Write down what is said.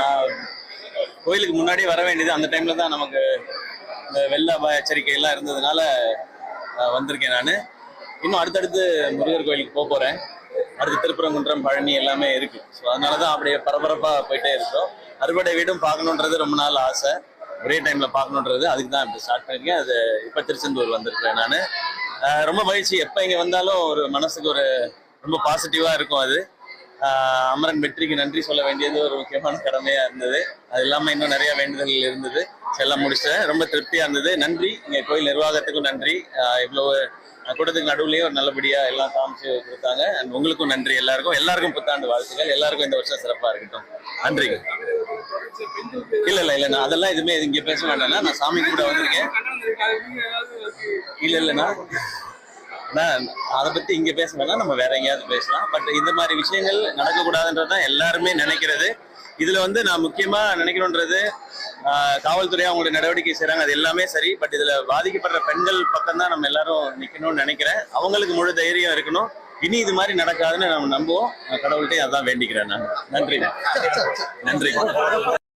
நான் கோயிலுக்கு முன்னாடி வர வேண்டியது அந்த டைம்ல தான் நமக்கு இந்த வெள்ள அபாய எச்சரிக்கை எல்லாம் இருந்ததுனால வந்திருக்கேன் நான். இன்னும் அடுத்தடுத்து முருகர் கோயிலுக்கு போக போறேன். அடுத்து திருப்பரங்குன்றம் பழனி எல்லாமே இருக்கு. ஸோ அதனால தான் அப்படியே பரபரப்பா போயிட்டே இருக்கோம் அறுவடை வீடும் பார்க்கணுன்றது ரொம்ப நாள் ஆசை. ஒரே டைம்ல பார்க்கணுன்றது. அதுக்கு தான் இப்போ ஸ்டார்ட் பண்ணியிருக்கேன் அது இப்போ திருச்செந்தூர் வந்திருக்கிறேன் நான். ரொம்ப மகிழ்ச்சி. எப்போ இங்கே வந்தாலும் ஒரு மனசுக்கு ஒரு ரொம்ப பாசிட்டிவா இருக்கும் அது. அமரன் வெற்றிக்கு நன்றி சொல்ல வேண்டியது ஒரு முக்கியமான கடமையா இருந்தது. அது இல்லாம இன்னும் நிறைய வேண்டுதல்கள் இருந்தது. எல்லாம் முடிச்சிட்டேன். ரொம்ப திருப்தியா இருந்தது. நன்றி. இங்க கோயில் நிர்வாகத்துக்கும் நன்றி. இவ்வளவு கூட்டத்துக்கு நடுவுலயும் ஒரு நல்லபடியா எல்லாம் காமிச்சு கொடுத்தாங்க. அண்ட் உங்களுக்கும் நன்றி எல்லாருக்கும். எல்லாருக்கும் புத்தாண்டு வாழ்த்துக்கள். எல்லாருக்கும் இந்த வருஷம் சிறப்பா இருக்கட்டும். நன்றிகள். இல்ல இல்ல இல்ல நான் அதெல்லாம் எதுவுமே இங்க பேச வேண்டாம். நான் சாமி கூட வந்திருக்கேன். இல்ல இல்லைண்ணா நான் அதை பத்தி இங்க பேச வேணாம் நம்ம வேற எங்கேயாவது பேசலாம். பட் இந்த மாதிரி விஷயங்கள் நடக்கக்கூடாதுன்றது தான் எல்லாருமே நினைக்கிறது. இதுல வந்து நான் முக்கியமா நினைக்கணுன்றது ஆஹ், காவல்துறை அவங்களுடைய நடவடிக்கை செய்யறாங்க அது எல்லாமே சரி. பட் இதுல பாதிக்கப்படுற பெண்கள் பக்கம் தான் நம்ம எல்லாரும் நிக்கணும்னு நினைக்கிறேன். அவங்களுக்கு முழு தைரியம் இருக்கணும். இனி இது மாதிரி நடக்காதுன்னு நம்ம நம்புவோம். கடவுள்கிட்டையும் கடவுள்கிட்டயும் அதான் வேண்டிக்கிறேன் நான். நன்றி. நன்றி.